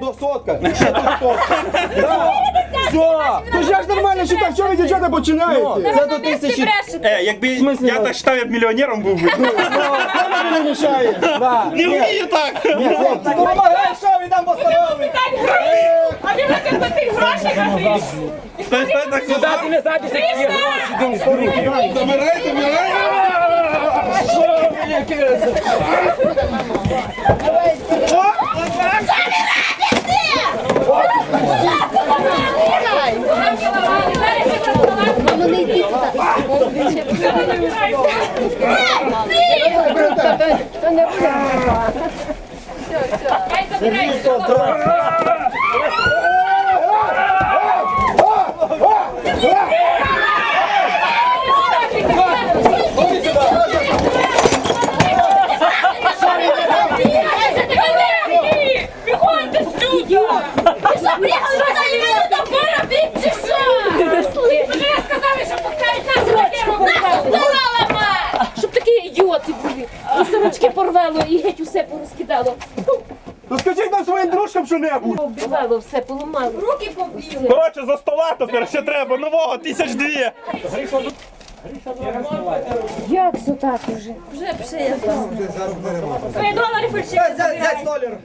до сотка. Ще тут сотка. Да. Все. То ж як нормально считати, що ви дівчата починаєте? Це до тисячі. Е, якби смислі, я ну? так вважав, я б мільйонером був би. Це мені не мішає. Да. Не вмію так. Ні, хлопці, допомагай, що ви там поставили? А він хотів тих грошей ходив. Стой, стой, так сюди. Ти не знаєш, які є гроші, думаю, здорові. Забирай, забирай. Мамо, Приходьте сюди! Ти що, приїхали сюди і мене там поробити, чи що? Ідіоти були. І сорочки порвало, і геть усе порозкидало. Ну скажіть нам своїм дружкам що-небудь. Оббивало все, поламало. Руки поб'ю. Коротше, за стола тепер ще треба нового тисяч дві. Як це так уже? Двоє доларів ще. Взять столер.